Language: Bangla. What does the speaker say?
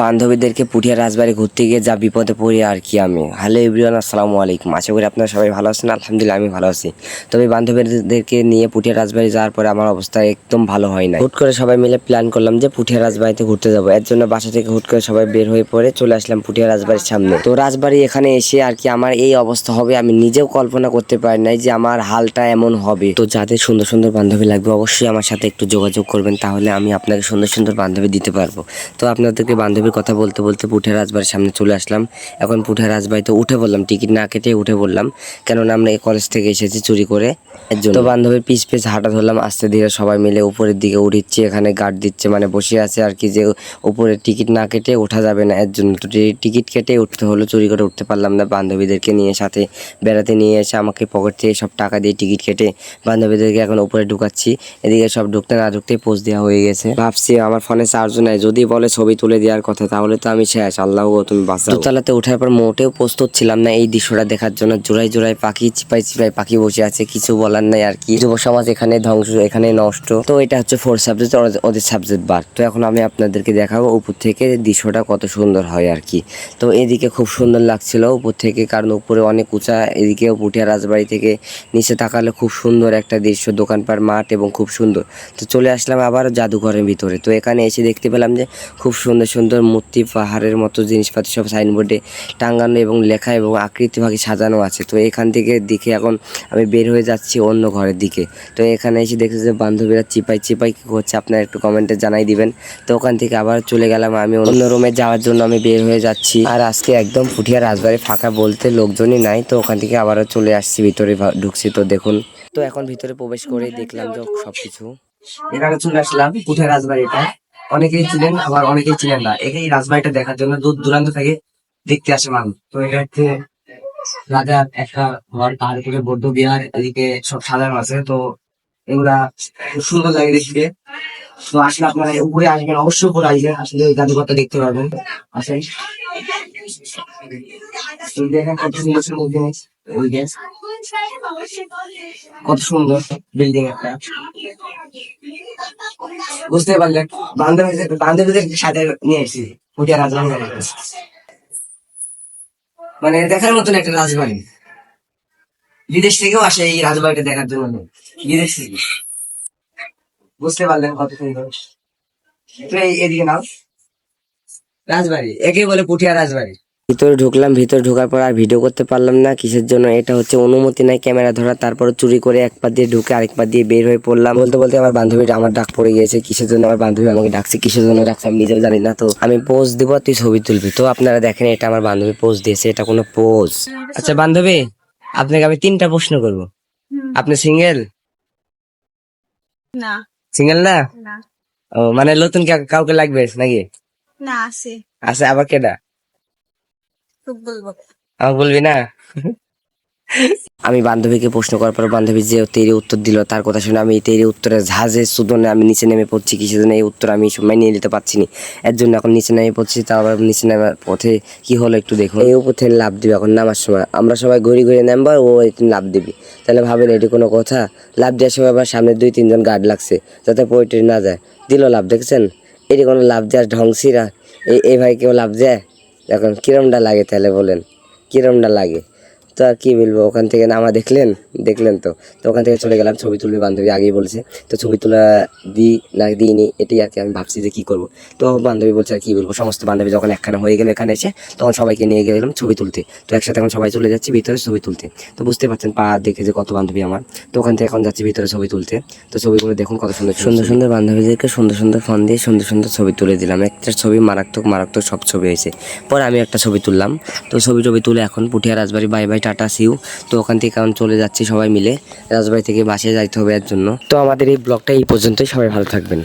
বান্ধবীদেরকে পুঠিয়া রাজবাড়ি ঘুরতে গিয়ে যা বিপদে পড়ি আর কি আমি। হ্যালো এভরিওয়ান আসসালামু আলাইকুম। আশা করি আপনারা সবাই ভালো আছেন। আলহামদুলিল্লাহ, আমি ভালো আছি। তবে বান্ধবীদেরকে নিয়ে পুঠিয়া রাজবাড়ি যাওয়ার পরে আমার অবস্থা একদম ভালো হয় না হুট করে সবাই মিলে প্ল্যান করলাম যে পুঠিয়া রাজবাড়িতে ঘুরতে যাব। এর জন্য বাসা থেকে হুট করে সবাই বের হয়ে পড়ে চলে আসলাম পুঠিয়া রাজবাড়ির সামনে। তো রাজবাড়ি এখানে এসে আর কি আমার এই অবস্থা হবে, আমি নিজেও কল্পনা করতে পারি নাই যে আমার হালটা এমন হবে। তো যাদের সুন্দর সুন্দর বান্ধবী লাগবে অবশ্যই আমার সাথে একটু যোগাযোগ করবেন, তাহলে আমি আপনাকে সুন্দর সুন্দর বান্ধবী দিতে পারব। তো আপনাদেরকে বান্ধবীর কথা বলতে বলতে পুঠে রাজবাড়ির সামনে চলে আসলাম। এখন পুঠে রাজবাড়িতে উঠে বললাম, টিকিট না কেটে উঠে বললাম। কেননা আমরা এই কলেজ থেকে এসেছি চুরি করে। তো বান্ধবীর পিস পিস হাঁটা ধরলাম, আস্তে ধীরে সবাই মিলে উপরের দিকে উঠিচ্ছে এখানে গার্ড দিচ্ছে মানে বসে আছে আর কি যে উপরে টিকিট না কেটে ওঠা যাবে না। এর জন্য তো টিকিট কেটে উঠতে হলো, চুরি করে উঠতে পারলাম না বান্ধবীদেরকে নিয়ে, সাথে বেড়াতে নিয়ে এসে আমাকে পকেট থেকে সব টাকা দিয়ে টিকিট কেটে বান্ধবীদেরকে এখন উপরে ঢুকাচ্ছি। এদিকে সব ঢুকতে না ঢুকতে পোস্ট দেওয়া হয়ে গেছে। ভাবছি আমার ফোনে চার্জ নাই, যদি বলে ছবি তুলে দেওয়ার কথা তাহলে তো আমি শেষ। আল্লাহ তুমি বাঁচাও। দোতলাতে ওঠার পর মোটেও প্রস্তুত ছিলাম না এই দৃশ্যটা দেখার জন্য। জোড়াই জোড়াই পাখি চিপাই চিপাই পাখি বসে আছে, কিছু বলার নাই আর কি। যুব সমাজ এখানে ধ্বংস, এখানে নষ্ট। তো এটা হচ্ছে ফোর সাবজেক্ট ওদের সাবজেক্ট বার। তো এখন আমি আপনাদেরকে দেখাবো উপর থেকে দৃশ্যটা কত সুন্দর হয় আর কি। তো এদিকে খুব সুন্দর লাগছিল উপর থেকে, কারণ উপরে অনেক উঁচা, এদিকে পুঠিয়া রাজবাড়ি থেকে নিচে তাকালে খুব সুন্দর একটা দৃশ্য, দোকানপাট, মাঠ এবং খুব সুন্দর। তো চলে আসলাম আবার জাদুঘরের ভিতরে। তো এখানে এসে দেখতে পেলাম যে খুব সুন্দর সুন্দর মূর্তি, পাহাড়ের মতো জিনিসপাতি সব সাইনবোর্ডে টাঙ্গানো এবং লেখা এবং আকৃতি আকৃতিভাবে সাজানো আছে। তো এখান থেকে দিকে এখন আমি বের হয়ে যাচ্ছি অন্য ঘরের দিকে। তো এখানে এসে দেখছি যে বান্ধবীরা চিপাই চিপাই কী করছে আপনারা একটু কমেন্টে জানাই দিবেন। তো ওখান থেকে আবার চলে গেলাম আমি অন্য রুমে যাওয়ার জন্য আমি বের হয়ে যাচ্ছি। আর আজকে একদম পুঠিয়া রাজবাড়ি ফাঁকা বলতে লোকজনই নাই। তো ওখান থেকে আবারও চলে আসছি, ভিতরে ঢুকছি। তো দেখুন, তো এখন ভিতরে প্রবেশ করে দেখলাম যে সবকিছু। এখানে চলে আসলাম পুঠে রাজবাড়িটা। অনেকেই ছিলেন আবার অনেকেই ছিলেন না। এই রাজবাড়িটা দেখার জন্য দূর দূরান্ত থেকে দেখতে আসে মানুষ। তো এটা হচ্ছে রাজার একটা ঘর, তার উপরে বৌদ্ধ বিহার, এদিকে সব সাজানো আছে। তো এগুলা সুন্দর লাগে দেখতে। তো আসলে আপনারা উপরে আসবেন, অবশ্যই উপরে আসবেন। আসলে জাদুঘরটা দেখতে পারবেন। আসেন। দেখেন কত সুন্দর সুন্দর জিনিস কত সুন্দর বিল্ডিং একটা। বুঝতে পারলেন বান্ধবীদের বান্ধবীদের সাথে নিয়ে এসেছি পুটিয়া রাজবাড়ি মানে দেখার মতন একটা রাজবাড়ি। বিদেশ থেকেও আসে এই রাজবাড়িটা দেখার জন্য। বিদেশ থেকে। বুঝতে পারলেন কত সুন্দর। এদিকে নাও। রাজবাড়ি। একে বলে পুঠিয়া রাজবাড়ি। ভিতরে ঢুকলাম ভিতরে ঢোকার পর আর ভিডিও করতে পারলাম না। কিসের জন্য? এটা হচ্ছে অনুমতি নাই ক্যামেরা ধরা। তারপর চুরি করে এক পা দিয়ে ঢুকে আরেক পা দিয়ে বের হয়ে পড়লাম। বলতে বলতে আমার বান্ধবীটা আমার ডাক পড়ে গিয়েছে কিসের জন্য আমার বান্ধবী আমাকে ডাকছে কিসের জন্য ডাকছে আমি নিজেও জানি না তো। আমি পোজ দিব তুই ছবি তুলবি। তো আপনারা দেখেন এটা আমার বান্ধবী পোজ দিয়েছে এটা কোনো পোজ আচ্ছা বান্ধবী আপনাকে আমি তিনটা প্রশ্ন করব। আপনি সিঙ্গেল না। সিঙ্গেল না? ও মানে নতুন কাউকে লাগবে নাকি? না আছে। আছে আবার কেডা? আমাকে বলবি না? আমি বান্ধবীকে প্রশ্ন করার পর বান্ধবী যে তেরি উত্তর দিল তার কথা শুনে আমি তেরি উত্তরে জাহাজের সুদনে আমি নিচে নেমে পড়ছি কিসের জন্য এই উত্তর আমি সময় নিয়ে নিতে পারছি না এর জন্য এখন নিচে নেমে পড়ছি আবার নিচে নামার পথে কি হলো একটু দেখুন এই থেকে লাভ দিবে এখন নামার সময়। আমরা সবাই ঘুরে ঘুরে নামবো ও একটু লাভ দিবি। তাহলে ভাবেন এটি কোনো কথা? লাভ দেওয়ার সময় আবার সামনে দুই তিনজন গার্ড লাগছে যাতে পোয়েট্রি না যায়। দিল লাভ দেখছেন? এটি কোনো লাভ দেওয়ার ঢংসিরা এই এই ভাই কেউ লাভ দেয়? এখন কিরমটা লাগে তাহলে বলেন? কিরমটা লাগে? তো আর কি বলব ওখান থেকে নামা দেখলেন দেখলেন তো। তো ওখান থেকে চলে গেলাম ছবি তুলবে বান্ধবী আগেই বলছে। তো ছবি তোলা দিই না দিইনি এটাই আর কি আমি ভাবছি যে কী করব। তো বান্ধবী বলছে আর কি বলব সমস্ত বান্ধবী যখন একখানা হয়ে গেলে এখানে এসে তখন সবাইকে নিয়ে গেলাম ছবি তুলতে। তো একসাথে এখন সবাই চলে যাচ্ছি ভিতরে ছবি তুলতে। তো বুঝতে পারছেন পা দেখে যে কত বান্ধবী আমার। তো ওখান থেকে এখন যাচ্ছি ভিতরে ছবি তুলতে। তো ছবিগুলো দেখুন কত সুন্দর সুন্দর সুন্দর বান্ধবীদেরকে সুন্দর সুন্দর ফোন দিয়ে সুন্দর সুন্দর ছবি তুলে দিলাম। একটা ছবি মারাত্মক মারাত্মক সব ছবি হয়েছে। পরে আমি একটা ছবি তুললাম। তো ছবি টবি তুলে এখন Puthia Rajbari bye bye tata see you তো ওখান থেকে কারণ চলে যাচ্ছে সবাই মিলে। রাজবাড়ি থেকে বাসে যাইতে হবে এর জন্য। তো আমাদের এই ব্লগটা এই পর্যন্তই। সবাই ভালো থাকবেন।